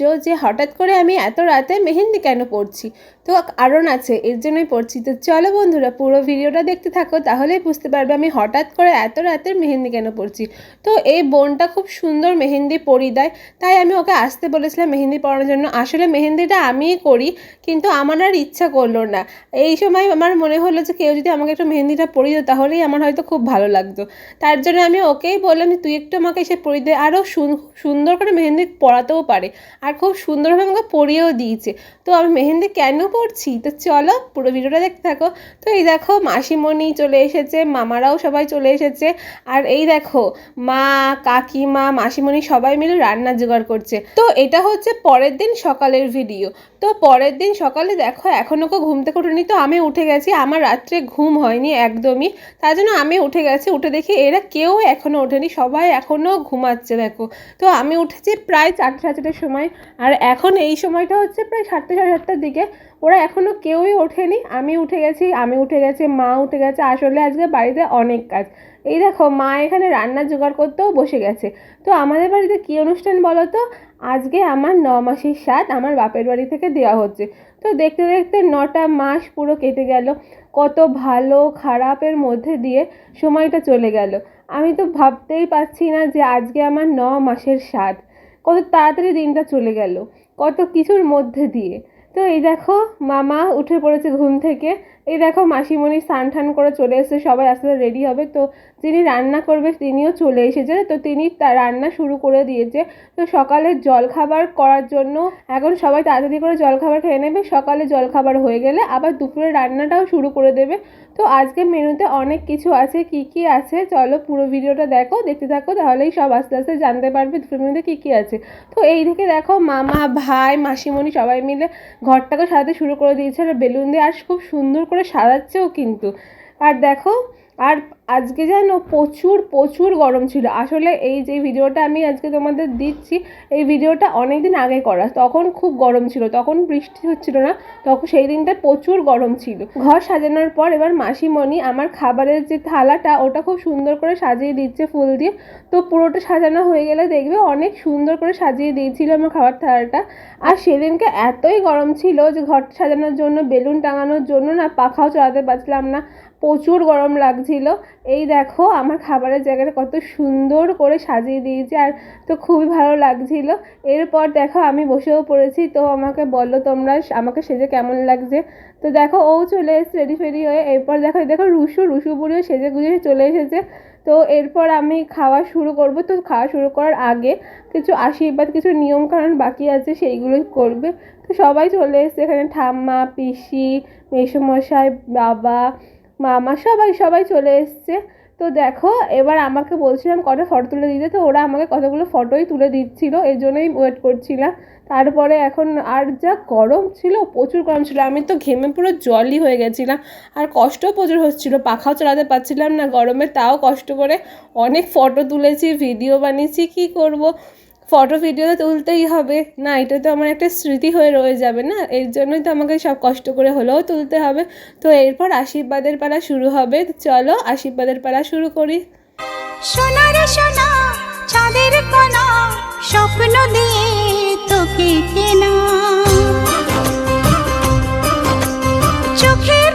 información যে হঠাৎ করে আমি এত রাতে মেহেন্দি কেন পড়ছি তো কারণ আছে, এর জন্যই পড়ছি তো চলো বন্ধুরা, পুরো ভিডিওটা দেখতে থাকো, তাহলেই বুঝতে পারবে আমি হঠাৎ করে এত রাতের মেহেন্দি কেন পড়ছি তো এই বোনটা খুব সুন্দর মেহেন্দি পরিয়ে দেয়, তাই আমি ওকে আসতে বলেছিলাম মেহেন্দি পড়ানোর জন্য। আসলে মেহেন্দিটা আমিই করি, কিন্তু আমার আর ইচ্ছা করল না। এই সময় আমার মনে হলো যে কেউ যদি আমাকে একটু মেহেন্দিটা পরিয়ে দিত তাহলেই আমার হয়তো খুব ভালো লাগতো। তার জন্য আমি ওকেই বললাম তুই একটু আমাকে এসে পরিয়ে দে। আরও সুন্দর করে মেহেন্দি পড়াতেও পারে। আর খুব সুন্দরভাবে আমাকে পরিয়েও দিয়েছে। তো আমি মেহেন্দি কেন পড়ছি তো চলো পুরো ভিডিওটা দেখতে থাকো। তো এই দেখো মাসিমণি চলে এসেছে, মামারাও সবাই চলে এসেছে। আর এই দেখো মা, কাকিমা, মাসিমণি সবাই মিলে রান্না জোগাড় করছে। তো এটা হচ্ছে পরের দিন সকালের ভিডিও। তো পরের দিন সকালে দেখো এখনও কেউ ঘুম থেকে উঠেনি তো আমি উঠে গেছি, আমার রাত্রে ঘুম হয়নি একদমই। তার জন্য আমি উঠে গেছি, উঠে দেখি এরা কেউ এখনও ওঠেনি, সবাই এখনও ঘুমাচ্ছে দেখো। তো আমি উঠেছি প্রায় চারটে চারটের সময়। আর এখন এই সময়টা হচ্ছে প্রায় সাতটা সাড়ে সাতটার দিকে। ওরা এখনও কেউই ওঠেনি। আমি উঠে গেছি, আমি উঠে গেছি, মা উঠে গেছে। আসলে আজকে বাড়িতে অনেক কাজ। এই দেখো, মা এখানে রান্না জোগাড় করতেও বসে গেছে। তো আমাদের বাড়িতে কী অনুষ্ঠান বলো তো? আজকে আমার ন মাসের স্বাদ আমার বাপের বাড়ি থেকে দেওয়া হচ্ছে। তো দেখতে দেখতে নটা মাস পুরো কেটে গেল। কত ভালো, খারাপের মধ্যে দিয়ে সময়টা চলে গেল। আমি তো ভাবতেই পারছি না যে আজকে আমার ন মাসের স্বাদ। কত তাড়াতাড়ি দিনটা চলে গেল, কত কিছুর মধ্যে দিয়ে। তো এই দেখো, মামা উঠে পড়েছে ঘুম থেকে এই দেখো মাসিমণি স্নান টান করে চলে এসেছে, সবাই আস্তে আস্তে রেডি হবে। তো যিনি রান্না করবে তিনিও চলে এসেছে। তো তিনি রান্না শুরু করে দিয়েছে। তো সকালের জলখাবার করার জন্য এখন সবাই তাড়াতাড়ি করে জলখাবার খেয়ে নেবে। সকালে জলখাবার হয়ে গেলে আবার দুপুরে রান্নাটাও শুরু করে দেবে। তো আজকে মেনুতে অনেক কিছু আছে, কি কি আছে? চলো পুরো ভিডিওটা দেখো, দেখতে থাকো, তাহলেই সব আস্তে আস্তে জানতে পারবে দুপুর মেনুতে কী কী আছে। তো এই থেকে দেখো মামা, ভাই, মাসিমণি সবাই মিলে ঘরটাকে সাজাতে শুরু করে দিয়েছে। আর বেলুন দিয়ে আর খুব সুন্দর করে সারাচ্ছেও কিন্তু। আর দেখো আর আজকে যেন প্রচুর প্রচুর গরম ছিল। আসলে এই যে ভিডিওটা আমি আজকে তোমাদের দিচ্ছি, এই ভিডিওটা অনেক দিন আগে করা। তখন খুব গরম ছিল, তখন বৃষ্টি হচ্ছিল না, তখন সেই দিনটা প্রচুর গরম ছিল। ঘর সাজানোর পর এবার মাসিমণি আমার খাবারের যে থালাটা, ওটা খুব সুন্দর করে সাজিয়ে দিচ্ছে ফুল দিয়ে। তো পুরোটা সাজানো হয়ে গেলে দেখবে অনেক সুন্দর করে সাজিয়ে দিয়েছিল আমার খাবার থালাটা। আর সেদিনকে এতই গরম ছিল যে ঘর সাজানোর জন্য, বেলুন টাঙানোর জন্য না, পাখাও চালাতে পারছিলাম না। প্রচুর গরম লাগছিল এই দেখো, আমার খাবারের জায়গাটা কত সুন্দর করে সাজিয়ে দিয়েছে আর তো খুবই ভালো লাগছিল। এরপর দেখো, আমি বসেও পড়েছি। তো আমাকে বলল, তোমরা আমাকে সেজে কেমন লাগছে? তো দেখো, ও চলে এসেছে রেডি ফেডি হয়ে। এরপর দেখো দেখো, রুশু রুশু বুড়িও সেজে গুজে চলে এসেছে। তো এরপর আমি খাওয়া শুরু করব। তো খাওয়া শুরু করার আগে কিছু আশীর্বাদ, কিছু নিয়মকানুন বাকি আছে, সেইগুলো করবে। তো সবাই চলে এসছে এখানে। ঠাম্মা, পিসি, মেসোমশাই, বাবা মামা সবাই সবাই চলে এসছে। তো দেখো, এবার আমাকে বলছিলাম কটা ফটো তুলে দিতে, তো ওরা আমাকে কতগুলো ফটোই তুলে দিচ্ছিল এই জন্যই ওয়েট করছিলাম। তারপরে এখন আর যা গরম ছিল, প্রচুর গরম ছিল। আমি তো ঘেমে পুরো জলই হয়ে গেছিলাম। আর কষ্টও প্রচুর হচ্ছিল, পাখাও চালাতে পারছিলাম না গরমে, তাও কষ্ট করে অনেক ফটো তুলেছি ভিডিও বানিয়েছি, কী করব? ফটো ভিডিও তুলতেই হবে। না, এটা তো আমার একটা স্মৃতি হয়ে রয়ে যাবে না? এর জন্যই তো আমাকে সব কষ্ট করে হলেও তুলতে হবে। তো এরপর আশীর্বাদের পালা শুরু হবে। চলো, আশীর্বাদের পালা শুরু করি। স্বপ্ন দিয়ে তোকে কেনা। চোখের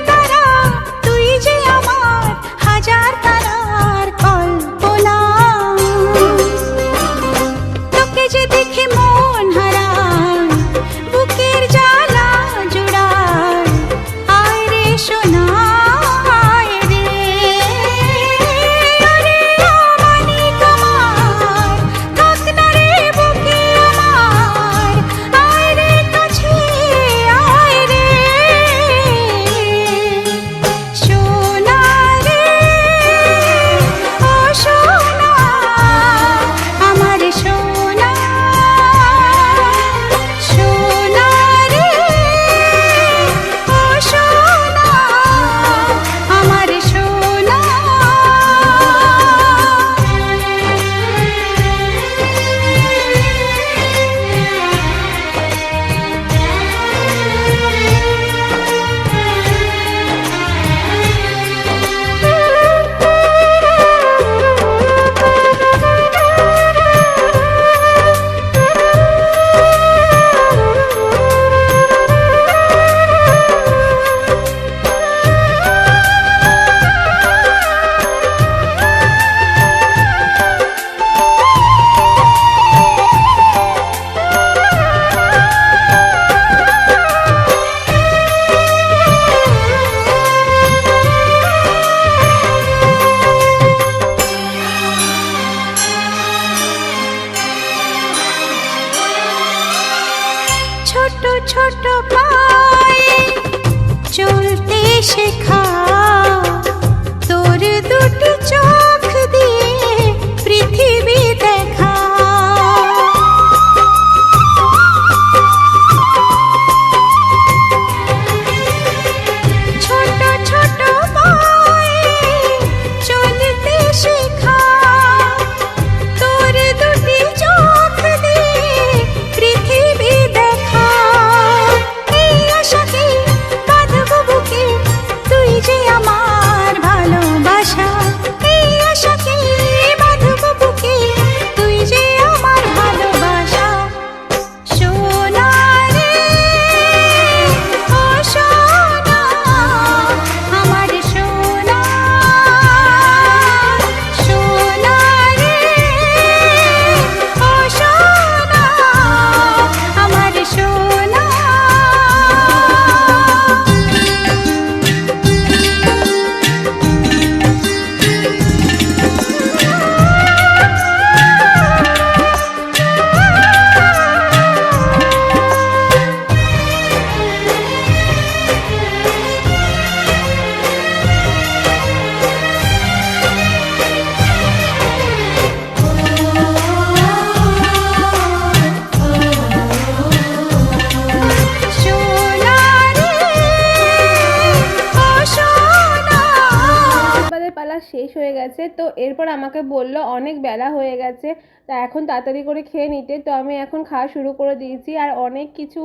গেছে। তো এরপর আমাকে বলল, অনেক বেলা হয়ে গেছে, তা এখন তাড়াতাড়ি করে খেয়ে নিতে। তো আমি এখন খাওয়া শুরু করে দিয়েছি আর অনেক কিছু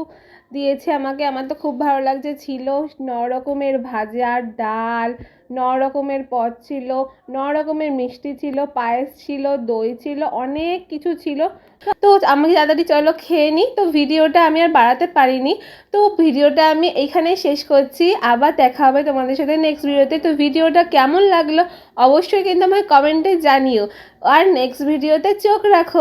দিয়েছে আমাকে। আমার তো খুব ভালো লাগছে। ছিল ন রকমের ভাজা, ডাল ন রকমের পদ ছিল ন রকমের মিষ্টি ছিল, পায়েস ছিল, দই ছিল, অনেক কিছু ছিল। তো আমি তাড়াতাড়ি চলো খেয়ে নিই তো ভিডিওটা আমি আর বাড়াতে পারিনি। তো ভিডিওটা আমি এইখানেই শেষ করছি। আবার দেখা হবে তোমাদের সাথে নেক্সট ভিডিওতে। তো ভিডিওটা কেমন লাগল অবশ্যই কিন্তু আমাকে কমেন্টে জানিও। আর নেক্সট ভিডিওতে চোখ রাখো।